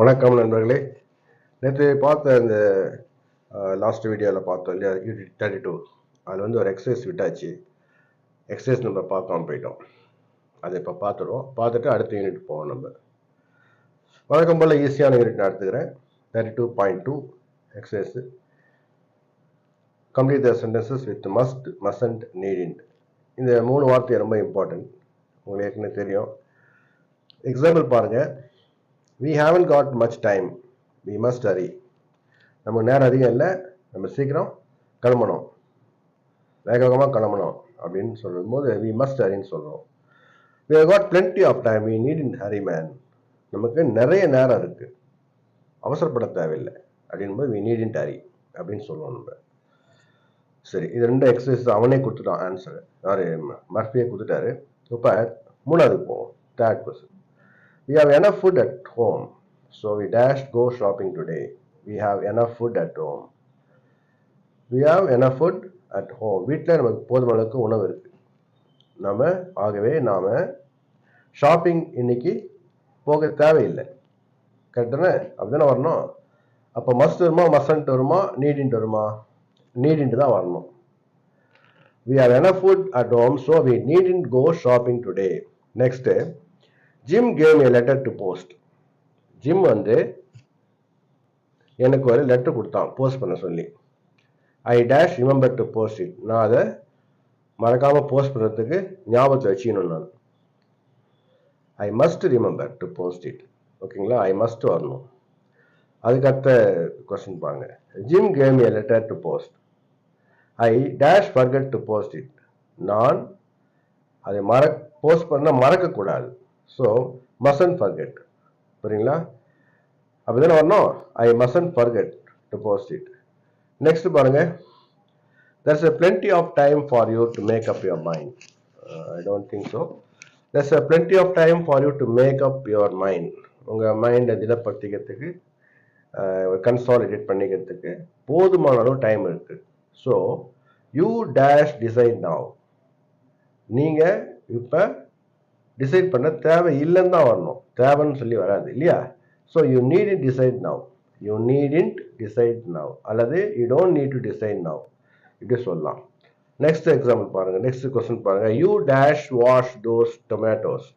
வணக்கம் நண்பர்களே. நேற்று பார்த்த இந்த லாஸ்ட் வீடியோவில் பார்த்தோம் இல்லையா? யூனிட் தேர்ட்டி டூ அதில் வந்து ஒரு எக்ஸசைஸ் விட்டாச்சு. எக்ஸசைஸ் நம்ம பார்க்காம போயிட்டோம். அதை இப்போ பார்த்துருவோம் பார்த்துட்டு அடுத்த யூனிட் போவோம் நம்ம. வழக்கம் போல் ஈஸியான யூனிட் நான் எடுத்துக்கிறேன். Thirty two point two exercise complete the sentences with must mustn't needn't இந்த மூணு வார்த்தை ரொம்ப இம்பார்ட்டன்ட் உங்களுக்கு ஏற்கனவே தெரியும். எக்ஸாம்பிள் பாருங்கள் we haven't got much time we must hurry நம்ம நேரம் அதிகம் இல்லை. நம்ம சீக்கிரம் கிளம்பணும். வேக வேகமாக கிளம்பணும் அப்படின்னு சொல்லும் போது வி மஸ்ட் ஹரின்னு சொல்கிறோம் we have got plenty of time we needn't hurry man நமக்கு நிறைய நேரம் இருக்குது அவசரப்பட தேவையில்லை. அப்படின்போது வி நீட் இன் ஹரி அப்படின்னு சொல்லுவோம் நம்ம. சரி இது ரெண்டு எக்ஸசைஸ் அவனே கொடுத்துட்டான். ஆன்சர் யார் மர்ஃபியே கொடுத்துட்டாரு. இப்போ மூணாவது போவோம். Third question we have enough food at home so we dash go shopping today we have enough food at home we have enough food at home வீட்டில் நமக்கு போதுமான அளவுக்கு உணவு இருக்குது நம்ம ஆகவே நாம் ஷாப்பிங் இன்னைக்கு போக தேவையில்லை கரெக்டானே அப்படிதானே வரணும் அப்போ மஸ்ட் வருமா மஸ்ன்ட்டு வருமா நீடின்ட்டு வருமா நீடின்ட்டு தான் வரணும் we have enough food at home so we needn't go shopping today next Jim came a letter to post Jim வந்து எனக்கு ஒரு லெட்டர் கொடுத்தான் போஸ்ட் பண்ண சொல்லி. I dash remember to post it நான் அதை மறக்காமல் போஸ்ட் பண்ணுறதுக்கு ஞாபகத்தை வச்சுக்கணும் நான். I must remember to post it ஓகேங்களா ஐ மஸ்ட் வரணும். அதுக்கடுத்த கொஸ்டின் பாருங்க. Jim came a letter to post I dash forget to post it நான் அதை மற போஸ்ட் பண்ண மறக்கக்கூடாது. ஸோ மசன் ஃபர்கெட் புரியுங்களா? அப்படிதானே வரணும்? I mustn't forget deposit it next பாருங்க. There's a plenty of time for you to make up your mind. Uh, i don't think so. There's a plenty of time for you to make up your mind. உங்க மைண்டை திடப்படுத்திக்கிறதுக்கு uh, consolidate பண்ணிக்கிறதுக்கு போதுமான அளவு time இருக்கு. So you dash design now நீங்கள் இப்போ decide பண்ண தேவை இல்லைன்னு தான் வரணும். தேவைன்னு சொல்லி வராது இல்லையா? So you needn't decide now you needn't decide now அல்லது you don't need to decide now இப்படி சொல்லலாம். நெக்ஸ்ட் எக்ஸாம்பிள் பாருங்கள் நெக்ஸ்ட் கொஸ்டின் பாருங்கள் you dash wash those tomatoes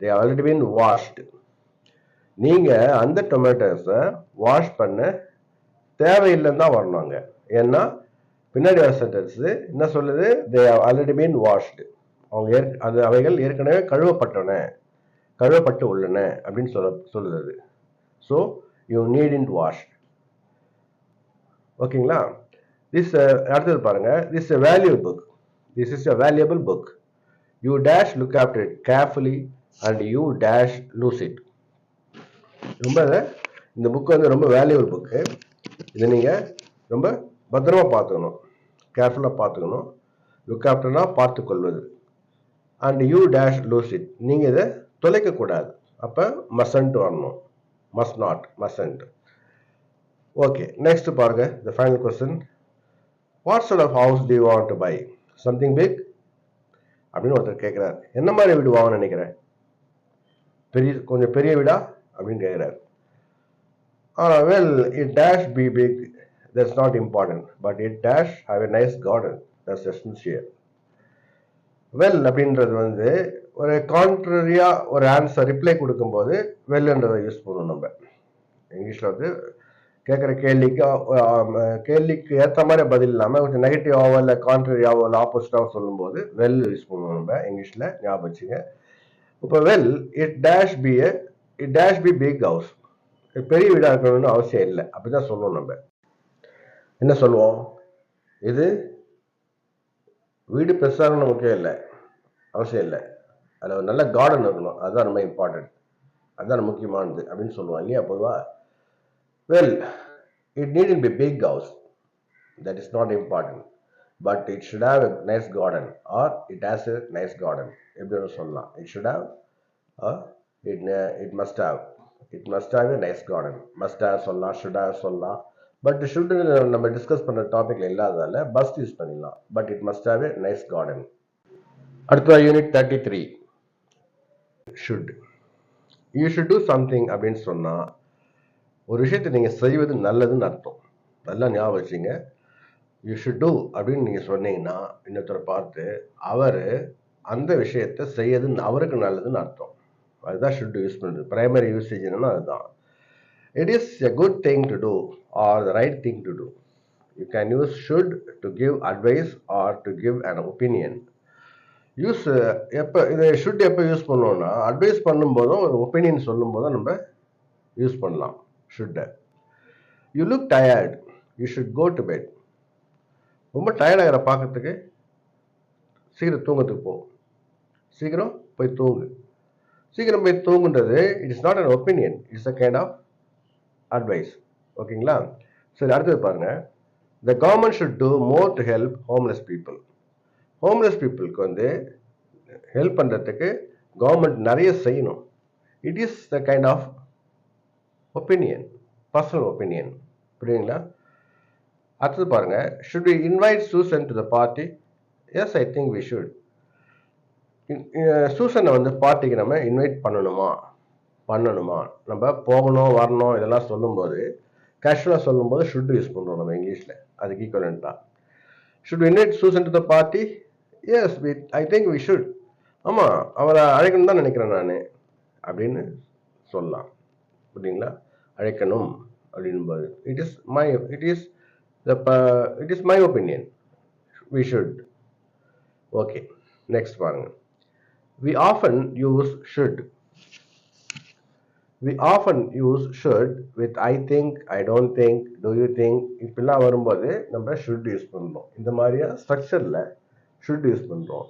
they already been washed நீங்கள் அந்த டொமேட்டோஸை வாஷ் பண்ண தேவையில்லைன்னு தான் வரணுங்க ஏன்னா பின்னாடி வர சென்டென்ஸு என்ன சொல்லுது? தே ஆல்ரெடி பீன் வாஷ்டு அவங்க ஏற் அது அவைகள் ஏற்கனவே கழுவப்பட்டன. கழுவப்பட்டு உள்ளன அப்படின்னு சொல்ல சொல்லுது. So you needn't wash ஓகேங்களா திஸ் அடுத்தது பாருங்க. This a value book this is a valuable book you dash look after it carefully and you dash lose it ரொம்ப இந்த புக் வந்து ரொம்ப வேல்யூபிள் புக்கு இதை நீங்கள் ரொம்ப பத்திரமா பார்த்துக்கணும். கேர்ஃபுல்லாக பார்த்துக்கணும். லுக் ஆஃப்டர்னா பார்த்துக்கொள்வது. And you dash lose it நீங்கள் இதை தொலைக்கக்கூடாது அப்போ மசன்ட் வரணும். Must not mustn't okay next பாருங்க the final question what sort of house d want to buy something big அப்படின்னு ஒருத்தர் கேட்குறாரு என்ன மாதிரி வீடு வாங்கன்னு நினைக்கிறேன்? பெரிய கொஞ்சம் பெரிய வீடா? அப்படின்னு கேட்குறாரு ஆனால் well it dash be big that's not important but it dash have a nice garden that's essential well அப்படின்றது வந்து ஒரு கான்ட்ரரியா ஒரு ஆன்சர் ரிப்ளை கொடுக்கும்போது வெல்ன்றதை யூஸ் பண்ணுவோம் நம்ம. இங்கிலீஷில் வந்து கேட்குற கேள்விக்கு கேள்விக்கு ஏற்ற மாதிரி பதில் இல்லாமல் கொஞ்சம் நெகட்டிவாவோ இல்லை கான்ட்ரரியாவோ இல்லை ஆப்போசிட்டாவோ சொல்லும்போது வெல் யூஸ் பண்ணுவோம் நம்ம. இங்கிலீஷில் ஞாபகம் வச்சுங்க. இப்போ well it dash be a it dash be big house பெரிய வீடாக இருக்கணும்னு அவசியம் இல்லை. அப்படி தான் சொல்லுவோம் நம்ம. என்ன சொல்லுவோம்? இது வீடு பெருசாகணும்னு முக்கியம் இல்லை. அவசியம் இல்லை. அதில் ஒரு நல்ல கார்டன் இருக்கணும். அதுதான் ரொம்ப இம்பார்ட்டன்ட் அதுதான் முக்கியமானது அப்படின்னு சொல்லுவாங்க இல்லையா பொதுவாக well it needn't be big house that is not important but it should have a nice garden or it has a nice garden எப்படி ஒன்று சொல்லலாம். It should have it it must have it must have a nice garden must have சொல்லலாம் should have சொல்லலாம். But should நம்ம discuss பண்ணுற டாப்பிக்கில் இல்லாததால் first use பண்ணிடலாம். But it must have a nice garden அடுத்ததா unit thirty three should you should do something அப்படின்னு சொன்னால் ஒரு விஷயத்தை நீங்கள் செய்வது நல்லதுன்னு அர்த்தம். நல்லா ஞாபகம் வச்சுங்க. யூ ஷுட் டூ அப்படின்னு நீங்கள் சொன்னீங்கன்னா இன்னொருத்தரை பார்த்து அவர் அந்த விஷயத்தை செய்யறது அவருக்கு நல்லதுன்னு அர்த்தம். அதுதான் ஷுட் யூஸ் பண்ணுறது பிரைமரி யூசேஜ் என்னன்னா அதுதான். It is a good thing to do or the right thing to do you can use should to give advice or to give an opinion use எப்போ இதை ஷுட் எப்போ use பண்ணுவோம்னா advice பண்ணும்போதும் ஒரு opinion சொல்லும்போதும் நம்ம use பண்ணலாம். ஷுட்டை you look tired you should go to bed ரொம்ப டயர்டாகிற பார்க்கறதுக்கு சீக்கிரம் தூங்கத்துக்கு போ. சீக்கிரம் போய் தூங்கு. சீக்கிரம் போய் தூங்குன்றது it is not an opinion it's a kind of advice ஓகேங்களா சரி அடுத்தது பாருங்கள் the government should do more to help homeless people homeless பீப்புளுக்கு வந்து ஹெல்ப் பண்ணுறதுக்கு கவர்மெண்ட் நிறைய செய்யணும். It is the kind of opinion personal opinion புரியுங்களா அடுத்தது பாருங்கள் should we invite Susan to the party yes I think we should சூசனை வந்து பார்ட்டிக்கு நம்ம இன்வைட் பண்ணணுமா? பண்ணணுமா? நம்ம போகணும் வரணும் இதெல்லாம் சொல்லும்போது கேஷுவலாக சொல்லும்போது ஷுட் யூஸ் பண்ணுறோம் நம்ம இங்கிலீஷில். அதுக்கு ஈக்குவலண்ட்டாக should invite Susan to the party yes we I think we should ஆமாம் அவரை அழைக்கணும் தான் நினைக்கிறேன் நான் அப்படின்னு சொல்லலாம். புரியுங்களா அழைக்கணும் அப்படின்போது it is my it is the it is my opinion we should okay next பாருங்க. We often use should we often use should with I think I don't think do you think இப்படிலாம் வரும்போது நம்ம should use பண்ணுறோம். இந்த மாதிரியா ஸ்ட்ரக்சரில் should use பண்ணுறோம்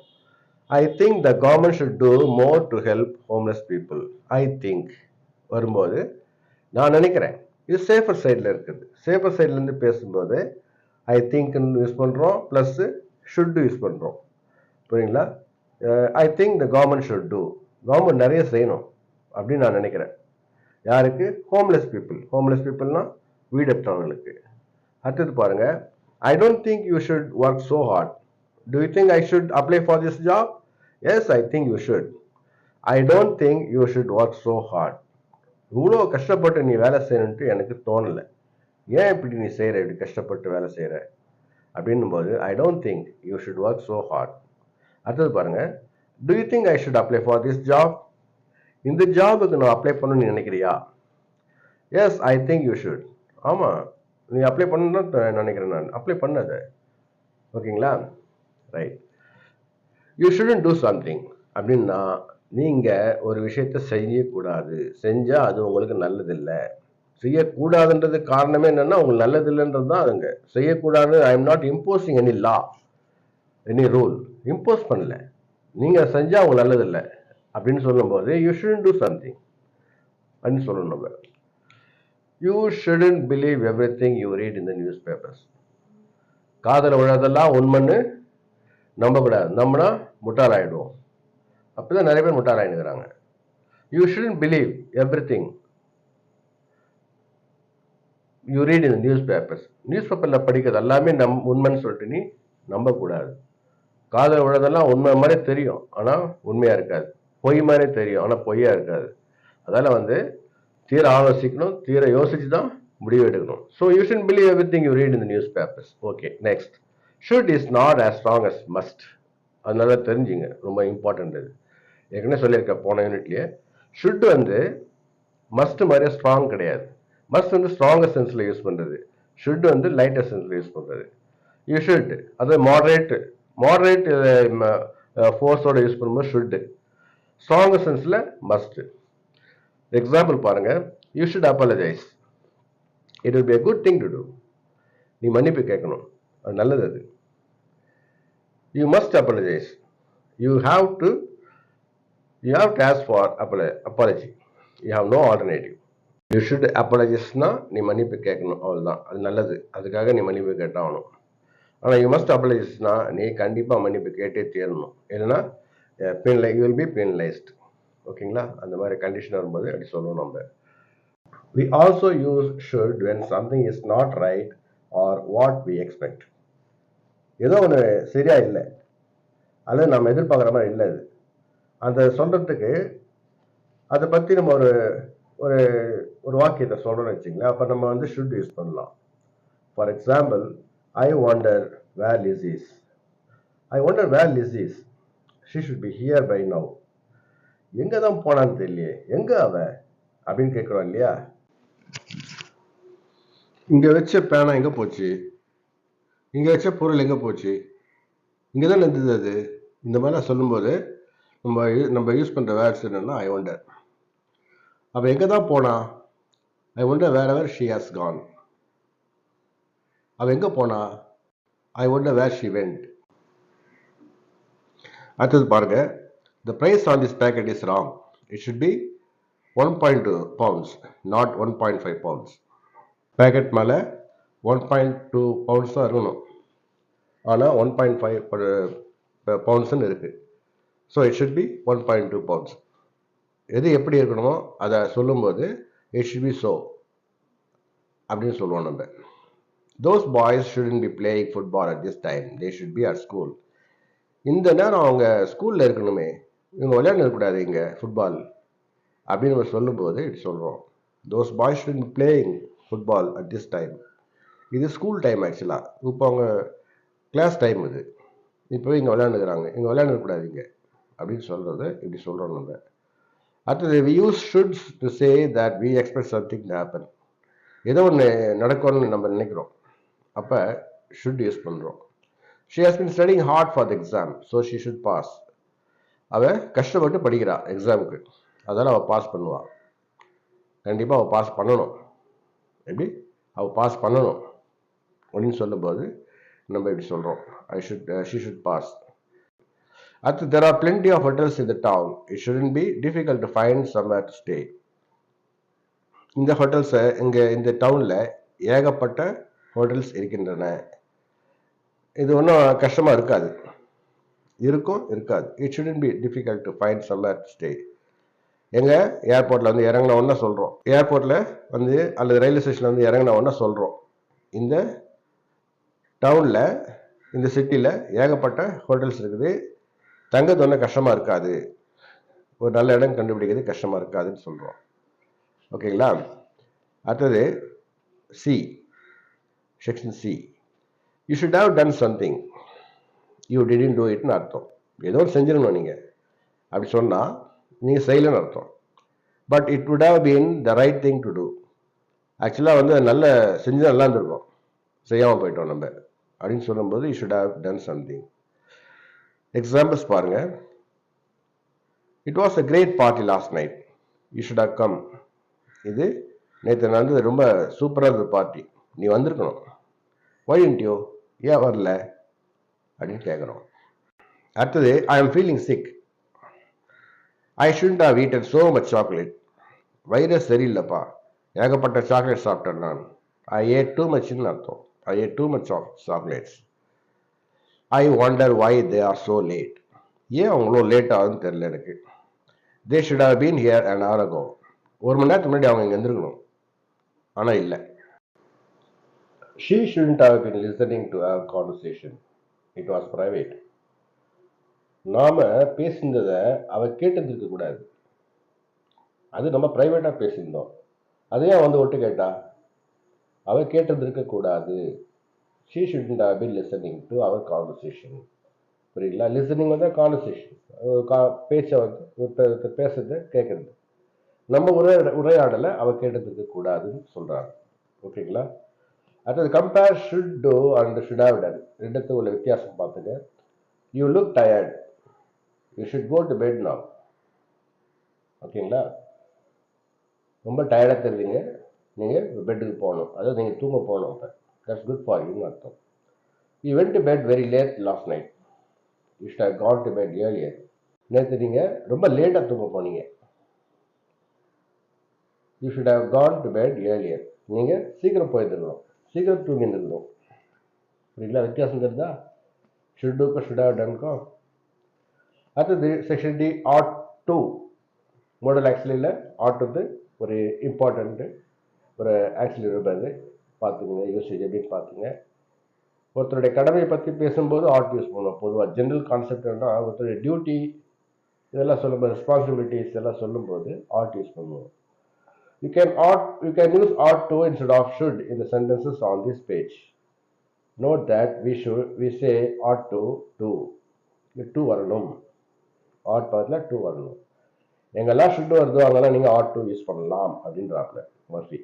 I think the government should do more to help homeless people I think வரும்போது நான் நினைக்கிறேன். இது சேஃபர் சைடில் இருக்குது. சேஃபர் சைட்லேருந்து பேசும்போது ஐ திங்க்னு யூஸ் பண்ணுறோம் ப்ளஸ்ஸு ஷுட்டு யூஸ் பண்ணுறோம் புரியுங்களா? I think the government should do government நிறைய செய்யணும். அப்படின்னு நான் நினைக்கிறேன். யாருக்கு? ஹோம்லெஸ் பீப்புள் ஹோம்லெஸ் பீப்புள்னா வீடற்றவங்களுக்கு. அடுத்தது பாருங்கள் I don't think you should work so hard do you think I should apply for this job yes I think you should I don't think you should work so hard இவ்வளோ கஷ்டப்பட்டு நீ வேலை செய்யணுன்ட்டு எனக்கு தோணலை. ஏன் இப்படி நீ செய்கிற இப்படி கஷ்டப்பட்டு வேலை செய்கிற அப்படின்னும் போது I don't think you should work so hard அடுத்தது பாருங்கள் do you think I should apply for this job இந்த ஜாபுக்கு நான் அப்ளை பண்ணணும்னு நினைக்கிறியா? Yes I think you should ஆமாம் நீ அப்ளை பண்ணணும்னு நினைக்கிறேன் நான். அப்ளை பண்ணாத. ஓகேங்களா? Right you shouldn't do something அப்படின்னா நீங்கள் ஒரு விஷயத்த செய்யக்கூடாது. செஞ்சால் அது உங்களுக்கு நல்லதில்லை. செய்யக்கூடாதுன்றது காரணமே என்னென்னா உங்களுக்கு நல்லதில்லைன்றது தான் அதுங்க. செய்யக்கூடாது I am not imposing any law any rule impose பண்ணல. நீங்கள் செஞ்சால் அவங்க நல்லதில்லை. அப்படின்னு சொல்லும்போது யூ ஷுடன் டூ சம்திங் அப்படின்னு சொல்லணும் நம்ம. You shouldn't believe everything you read in the newspapers காதல் விழாதெல்லாம் உண்மைன்னு நம்பக்கூடாது. நம்பினா முட்டாளாயிடுவோம். அப்படிதான் நிறைய பேர் முட்டாளாயினுக்கிறாங்க you shouldn't believe everything you read in newspapers news பேப்பரில் படிக்கிறது எல்லாமே நம் உண்மைன்னு சொல்லிட்டு நீ நம்பக்கூடாது. காதல் உள்ளதெல்லாம் உண்மை மாதிரி தெரியும். ஆனால் உண்மையாக இருக்காது. பொய் மாதிரி தெரியும். ஆனால் பொய்யா இருக்காது. அதால் வந்து தீர ஆலோசிக்கணும். தீர யோசிச்சு தான் முடிவு எடுக்கணும். So you shouldn't believe everything you read in newspapers okay next should is not as strong as must அதனால தெரிஞ்சுங்க ரொம்ப இம்பார்ட்டன்ட் அது ஏற்கனவே சொல்லியிருக்கேன் போன யூனிட்லேயே ஷுட் வந்து மஸ்ட் மாதிரியே ஸ்ட்ராங் கிடையாது. மஸ்ட் வந்து ஸ்ட்ராங்கர் சென்ஸில் யூஸ் பண்ணுறது ஷுட் வந்து லைட்டர் சென்ஸில் யூஸ் பண்ணுறது யூ ஷுட் அது மாடரேட் மாடரேட் ஃபோர்ஸோட யூஸ் பண்ணும்போது ஷுட்டு ஸ்ட்ராங்கர் சென்ஸில் மஸ்ட் எக்ஸாம்பிள் பாருங்கள் you should apologise it will be a good thing to do நீ மன்னிப்பு கேட்கணும். நல்லது அது. You must apologise you have to you have to as for apology you have no alternative you should அப்பாலஜிஸ்னா நீ மன்னிப்பு கேட்கணும் அவ்வளோதான் அது நல்லது. அதுக்காக நீ மன்னிப்பு கேட்டாகணும். ஆனால் யூ மஸ்ட் அப்பாலஜிஸ்னா நீ கண்டிப்பாக மன்னிப்பு கேட்டே தீரணும். இல்லைன்னா பென்லை யூ வில் பி பெனலைஸ்ட் ஓகேங்களா? அந்த மாதிரி கண்டிஷன் வரும்போது அப்படி சொல்லணும் நம்ம. We also use should when something is not right or what we expect. ஏதோ ஒன்று சரியா இல்லை. அல்லது நம்ம எதிர்பார்க்குற மாதிரி இல்லை அது. அந்த சொல்றதுக்கு அதை பற்றி நம்ம ஒரு ஒரு ஒரு வாக்கியத்தை சொல்கிறோம்னு வச்சுங்களேன் அப்போ நம்ம வந்து ஷுட் யூஸ் பண்ணலாம். For example I wonder where Lisa's I wonder where Lisa's she she should be here by now எங்கே தான் போனான்னு தெரியலையே. எங்கே அவ? அப்படின்னு கேட்குறோம் இல்லையா? இங்கே வச்ச பேனா எங்கே போச்சு? இங்கே வச்ச பொருள் எங்கே போச்சு? இங்கே தான் இருந்தது அது. இந்த மாதிரிலாம் சொல்லும்போது நம்ம யூ- நம்ம யூஸ் பண்ணுற வேர்ட்ஸ் என்னென்னா ஐ ஒண்டர் அப்போ எங்கே தான் போனா I wonder wherever she has gone அவள் எங்கே போனா I wonder where she went அடுத்தது பாருங்க. The price on this packet is wrong it should be one point two pounds not one point five pounds packet மேலே one point two pounds தான் இருக்கணும். ஆனால் one point five பவுண்ட்ஸ்னு இருக்குது so it should be one point two pounds எது எப்படி இருக்கணுமோ அதை சொல்லும்போது இட் ஷுட் பி ஸோ அப்படின்னு சொல்லுவோம் நம்ம. Those boys shouldn't be playing football at this time they should be at school இந்த நேரம் அவங்க ஸ்கூலில் இருக்கணுமே இவங்க விளையாண்டுக்கூடாது இங்கே ஃபுட்பால் அப்படின்னு நம்ம சொல்லும்போது இப்படி சொல்கிறோம் those boys should be playing football at this time இது ஸ்கூல் டைம் ஆக்சுவலாக இப்போ அவங்க கிளாஸ் டைம் இது. இப்போ இங்கே விளையாண்டுக்கிறாங்க. இங்கே விளையாண்டுக்கூடாது இங்கே அப்படின்னு சொல்கிறது இப்படி சொல்கிறோம் நம்ம. அடுத்தது we use should to say that we expect something happen ஏதோ ஒன்று நடக்கும்னு நம்ம நினைக்கிறோம். அப்போ ஷுட் யூஸ் பண்ணுறோம் she has been studying hard for the exam so she should pass அவள் கஷ்டப்பட்டு படிக்கிறா எக்ஸாமுக்கு அதனால் அவள் பாஸ் பண்ணுவாள் கண்டிப்பாக அவள் பாஸ் பண்ணணும். எப்படி? அவள் பாஸ் பண்ணணும். அப்படின்னு சொல்லும்போது நம்ம இப்படி சொல்கிறோம் I should she should pass அடுத்து there are plenty of hotels in the town it shouldn't be difficult to find somewhere to stay இந்த ஹோட்டல்ஸை இங்கே இந்த டவுனில் ஏகப்பட்ட ஹோட்டல்ஸ் இருக்கின்றன. இது ஒன்றும் கஷ்டமாக இருக்காது. இருக்கும் இருக்காது. It shouldn't be difficult to find somewhere to stay எங்க? ஏர்போர்ட்டில் வந்து இறங்கின ஒன்றா சொல்கிறோம் ஏர்போர்ட்டில் வந்து அல்லது ரயில்வே ஸ்டேஷனில் வந்து இறங்கின ஒன்றா சொல்கிறோம் இந்த டவுனில் இந்த சிட்டியில் ஏகப்பட்ட ஹோட்டல்ஸ் இருக்குது. தங்கிறது ஒன்றும் கஷ்டமாக இருக்காது. ஒரு நல்ல இடம் கண்டுபிடிக்கிறது கஷ்டமாக இருக்காதுன்னு சொல்கிறோம் ஓகேங்களா? அடுத்தது C section C you should have done something you didn't do இட்னு அர்த்தம். ஏதோ ஒரு செஞ்சிடணும் நீங்கள் அப்படி சொன்னால் நீங்கள் செய்யலைன்னு அர்த்தம். But it would have been the right thing to do ஆக்சுவலாக வந்து நல்ல செஞ்சு நல்லா இருந்திருக்கும். செய்யாமல் போயிட்டோம் நம்ம. அப்படின்னு சொல்லும்போது you should have done something examples பாருங்க. It was a great party last night you should have come இது நேற்று நடந்தது ரொம்ப சூப்பராக இருந்தது பார்ட்டி நீ வந்திருக்கணும். ஒயின்ட்டியோ ஏன் வரல? அப்படின்னு கேட்குறோம். அடுத்தது I am feeling sick I should have eaten so much chocolate virus சரியில்லைப்பா. ஏகப்பட்ட சாக்லேட் சாப்பிட்டேன் நான். ஐ ஏ டூ மச்னு அர்த்தம். I ate too much of chocolates I wonder why they are so late ஏன் அவங்களோ லேட் ஆகுதுன்னு தெரில எனக்கு. They should have been here and hour ஒரு மணி நேரத்துக்கு முன்னாடி அவங்க இங்கே இருந்திருக்கணும். ஆனால் இல்லை. She shouldn't have been listening to our conversation it was private நாம் பேசினதை அவ கேட்டிருந்திருக்க கூடாது. அது நம்ம ப்ரைவேட்டாக பேசியிருந்தோம். அதையே வந்து ஒட்டு கேட்டா? அவர் கேட்டிருந்திருக்க கூடாது she should have be listening to our conversation புரியுங்களா லிசனிங் வந்து கான்வர்சேஷன் பேச்சை வந்து ஒருத்தர் ஒருத்தர் கேட்குறது. நம்ம உரை உரையாடலை அவர் கேட்டதுக்கு கூடாதுன்னு சொல்றாங்க ஓகேங்களா? அடுத்தது compare should do and should have done ரெண்டுத்துக்கு உள்ள வித்தியாசம் பார்த்துங்க. You look tired you should go to bed now ஓகேங்களா? ரொம்ப டயர்டாக தெரிவிங்க நீங்கள் பெட்டுக்கு போகணும். அதாவது நீங்கள் தூங்க போகணும் அப்போ. தட்ஸ் குட் ஃபார் யூன்னு அர்த்தம். You went to bed very late last night you should got to bed earlier நேற்று நீங்கள் ரொம்ப லேட்டாக தூங்க போனீங்க. You should have gone to bed earlier நீங்கள் சீக்கிரம் போயிருந்துருக்கணும். சீக்கிரம் தூங்கி இருந்துருக்கணும் புரியுங்களா வித்தியாசம் தெரிஞ்சா ஷுட் ஷுட் ஹவ் டன்க்கோ அடுத்தது section D ought to modal ஆக்சிலில் ought ஒரு இம்பார்ட்டண்ட்டு ஒரு ஆக்சிடென்ட் இருப்பது பார்த்துக்குங்க யூசேஜ் அப்படின்னு பார்த்துங்க. ஒருத்தருடைய கடமையை பற்றி பேசும்போது ஆட் யூஸ் பண்ணுவோம். பொதுவாக ஜென்ரல் கான்செப்ட் என்ன ஒருத்தருடைய டியூட்டி இதெல்லாம் சொல்லும்போது ரெஸ்பான்சிபிலிட்டிஸ் எல்லாம் சொல்லும்போது ஆட் யூஸ் பண்ணுவோம் you can ought you can use ought to instead of should in the sentences on this page note that we should we say ought to to to வரணும். Ought பக்கத்தில் to வரணும். எங்கெல்லாம் should வருதோ அங்கெல்லாம் நீங்கள் add to use பண்ணலாம் அப்படின்றாப்ல Murphy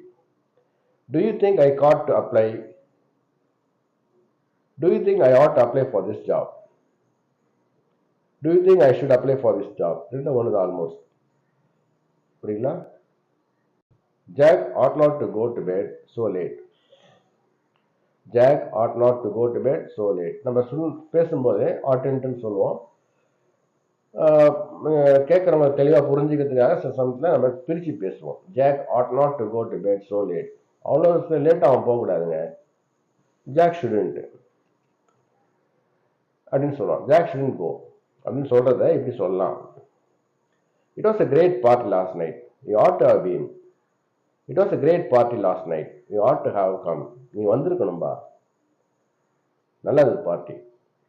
do you think I got to apply do you think I ought to apply for this job do you think I should apply for this job ரெண்டு ஒன்று almost புரியுங்களா Jack ought not to go to bed so late Jack ought not to go to bed so late நம்ம சொல் பேசும்போதே ஆட்டன்ட்டுன்னு சொல்லுவோம். கேட்குறவங்க தெளிவாக புரிஞ்சுக்கிறதுக்காக சில சமயத்தில் நம்ம பிரித்து பேசுவோம். Jack ought not to go to bed so late அவ்வளோ லேட்டாக அவன் போகக்கூடாதுங்க. ஜாக் ஷுடன்ட்டு அப்படின்னு சொல்லுவான். ஜாக் ஷுடன் கோ அப்படின்னு சொல்கிறத இப்படி சொல்லலாம். It was a great party last night you ought to have been it was a great party last night you ought to have come நீ வந்திருக்கணும்பா. நல்லது party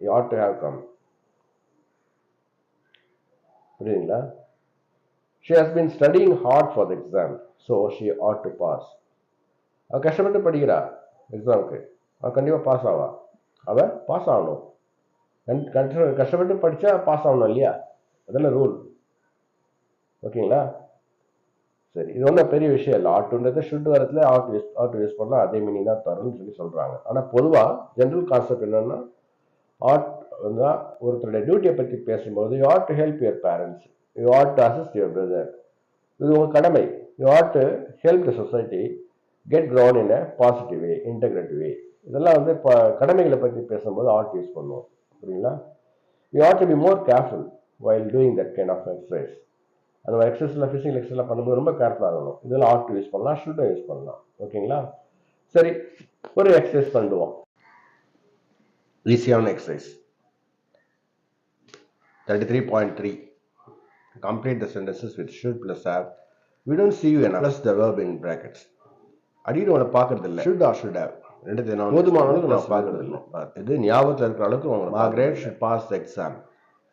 you ought to have come புரியுதுங்களா? She has been studying hard for the exam so she ought to pass அவள் கஷ்டப்பட்டு படிக்கிறா எக்ஸாமுக்கு அவள் கண்டிப்பாக பாஸ் ஆவா. அவள் பாஸ் ஆகணும். கண் கஷ்ட கஷ்டப்பட்டு படித்தா பாஸ் ஆகணும் இல்லையா? அதெல்லாம் ரூல் ஓகேங்களா? சரி இது ஒன்றும் பெரிய விஷயம் இல்லை. ஆட்டுன்றது ஷுட் வரத்துல ஆட் யூஸ் ஆட் யூஸ் பண்ணால் அதே மீனிங் தான் தரும்னு சொல்லி சொல்கிறாங்க ஆனால் பொதுவாக ஜென்ரல் கான்செப்ட் என்னென்னா ஆட் வந்து ஒருத்தருடைய டியூட்டியை பற்றி பேசும்போது you ought to help your parents you ought to assist your brother இது உங்கள் கடமை. You ought to help the society get ground in a positive way integrative way இதெல்லாம் வந்து இப்போ கடமைகளை பற்றி பேசும்போது ஆர்ட் யூஸ் பண்ணுவோம். புரியுங்களா? You ought to be more careful while doing that kind of exercise அந்த மாதிரி எக்ஸசைஸில் ஃபிசிக்கல் எக்ஸசைஸ்லாம் பண்ணும்போது ரொம்ப கேர்ஃபுல்லாக இருக்கணும். இதெல்லாம் ஆர்ட் யூஸ் பண்ணலாம் ஷுட்டும் யூஸ் பண்ணலாம். ஓகேங்களா? சரி ஒரு எக்ஸசைஸ் பண்ணுவோம். ஈஸியான exercise thirty three point three complete the sentences with should plus have. We don't see you enough. Plus the verb in brackets. அடிக்கடி உங்களை பார்க்கறது இல்லை ஷுட் ஆர் ஷுட் ஹேவ் ரெண்டு போதுமான அளவுக்கு நான் பார்க்கறது இல்லை இது ஞாபகத்தில் இருக்கிற அளவுக்கு உங்களை Margaret should pass exam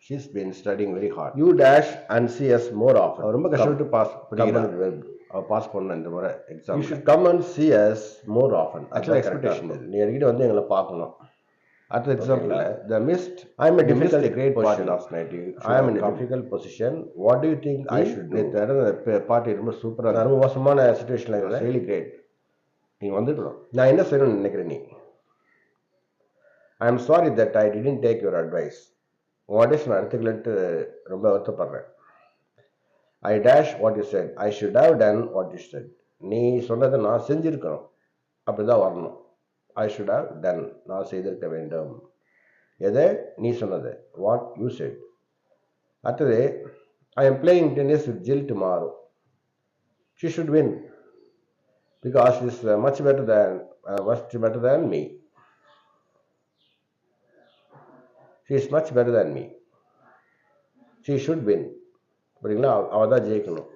she's been studying very hard you dash and see us more of ரொம்ப கஷ்டப்பட்டு பாஸ் பண்ணிக்கிறாங்க அவ பாஸ் பண்ண இந்த முறை exam you should come and see us more often ஆக்சுவலாக எக்ஸ்பெக்டேஷன் நீ அடிக்கடி வந்து எங்களை பார்க்கணும். அடுத்த example the missed I am difficult great party last night I am in difficult position what do you think I should நேற்று party ரொம்ப சூப்பராக ரொம்ப மோசமான சுச்சுவேஷனில் ரியலி கிரேட் நீ வந்துடணும் நான் என்ன செய்யணும்னு நினைக்கிறேன் நீ? I am sorry that I didn't take your advice உன் அட்வைஸ் நான் எடுத்துக்கலன்ட்டு ரொம்ப வருத்தப்படுறேன். I dash what you said I should have done what you said நீ சொன்னதை நான் செஞ்சுருக்கணும். அப்படி தான் வரணும். ஐ ஷுட் ஹவ் டன் நான் செய்திருக்க வேண்டும். எதை? நீ சொன்னது. வாட் யூ செட் அடுத்தது I am playing tennis with Jill tomorrow she should win because much much than, than much better than me. She is much better than me. She should win புரியுங்களா? அவள் தான் ஜெயிக்கணும்.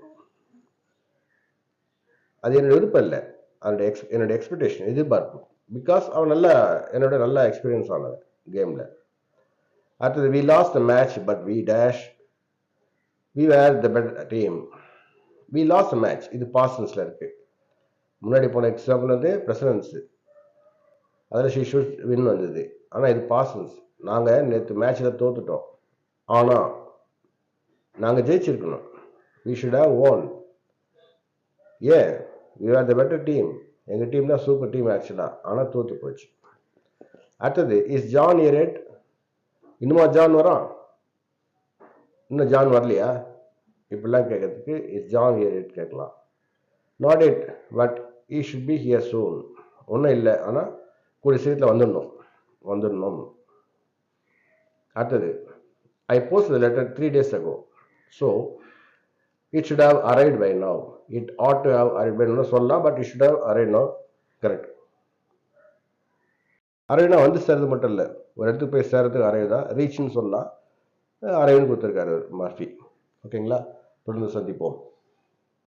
அது என்னோட விருப்பம் இல்லை. அதோட எக்ஸ் என்னோட எக்ஸ்பெக்டேஷன் எதிர்பார்ப்பு. பிகாஸ் அவன் நல்ல என்னோட நல்ல எக்ஸ்பீரியன்ஸ் ஆனது கேமில் அடுத்தது we lost the match but we dash we were the better team we lost the match இது பாசன்ஸில் இருக்குது முன்னாடி போன எக்ஸாம்பிள் வந்து பிரசிடன்ஸு அதில் ஷி ஷுட் வின் வந்தது. ஆனால் இது பாசன்ஸ் நாங்கள் நேற்று மேட்ச்சில் தோத்துட்டோம். ஆனால் நாங்கள் ஜெயிச்சிருக்கணும். We should have won and we are the better team எங்கள் டீம் தான் சூப்பர் டீம் ஆக்சுவலாக ஆனால் தோற்று போச்சு. அடுத்தது இஸ் ஜான் இயரேட் இன்னுமா ஜான் வரான் இன்னும் ஜான் வரலையா? இப்படிலாம் கேட்கறதுக்கு இஸ் ஜான் இயரேட் கேட்கலாம். Not yet but he should be here soon ஒன்றும் இல்லை. ஆனால் கூடிய சீக்கிரத்தில் வந்துடணும். வந்துடணும். அடுத்தது I post the letter three days ago so it should have arrive by now it ought to have arrive by now சொல்லலாம் but it should have arrive now correct அரைவ்னா வந்து சேர்றது மட்டும் இல்லை. ஒரு இடத்துக்கு போய் சேர்றதுக்கு அரைவ் தான். ரீச்னு சொல்லலாம். Eh, அரைவ்னு கொடுத்துருக்காரு மார்ஃபி. ஓகேங்களா தொடர்ந்து சந்திப்போம்.